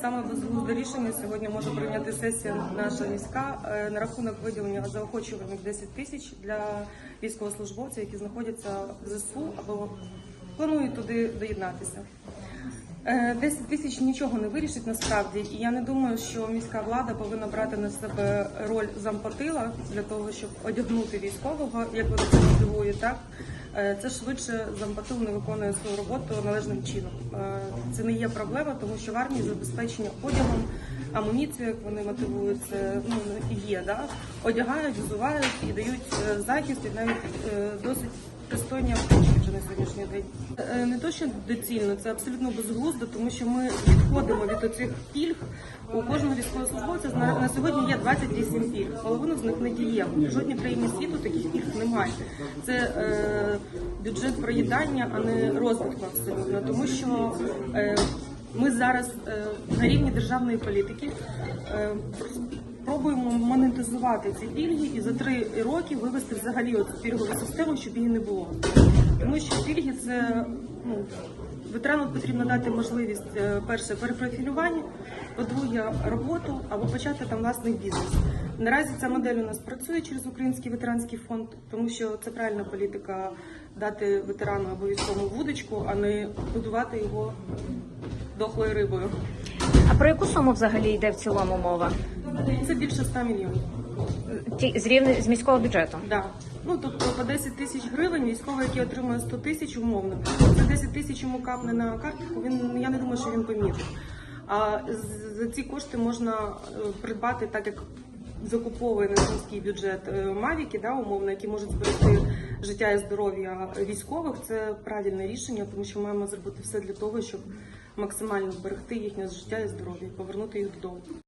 Саме безглузде рішення сьогодні може прийняти сесія наша міська е, на рахунок виділення заохочувальних 10 тисяч для військовослужбовців, які знаходяться в ЗСУ або планують туди доєднатися. Е, 10 тисяч нічого не вирішить насправді, і я не думаю, що міська влада повинна брати на себе роль зампотила для того, щоб одягнути військового, як вони це так Е, це швидше зампотил не виконує свою роботу належним чином. Е, Це не є проблема, тому що в армії забезпечення одягом, амуніцією, як вони мотивуються, ну є, да? одягають, взувають і дають е, захист, і навіть досить аптечки вже на сьогоднішній день. Е, Не то, що доцільно, це абсолютно безглуздо, тому що ми відходимо від оцих пільг. У кожного військовослужбовця на, сьогодні є 28 пільг. Половина з них не дієва. В жодній країні світу таких пільг немає. Це е, бюджет проїдання, а не розвитку абсолютно, тому що. Е, ми зараз е, на рівні державної політики е, пробуємо монетизувати ці пільги і за три роки вивести взагалі оцю пільгову систему, щоб її не було. Тому що пільги це ну, ветерану потрібно дати можливість е, перше перепрофілювання, по-друге, роботу або почати там власний бізнес. Наразі ця модель у нас працює через Український ветеранський фонд, тому що це правильна політика дати ветерану або військовому вудочку, а не будувати його дохлою рибою. А про яку суму взагалі йде в цілому мова? Це більше 100 мільйонів. Ті- З рівня з міського бюджету. Да. Ну тобто по 10 тисяч гривень військовий, який отримує 100 тисяч умовно. Це 10 тисяч йому капне на картку. Він я не думаю, що він помітить. А з- за ці кошти можна е, придбати так, як закуповує на міський бюджет е, мавіки, да, умовно, які можуть зберегти життя і здоров'я військових. Це правильне рішення, тому що маємо зробити все для того, щоб максимально зберегти їхнє життя і здоров'я, і повернути їх додому.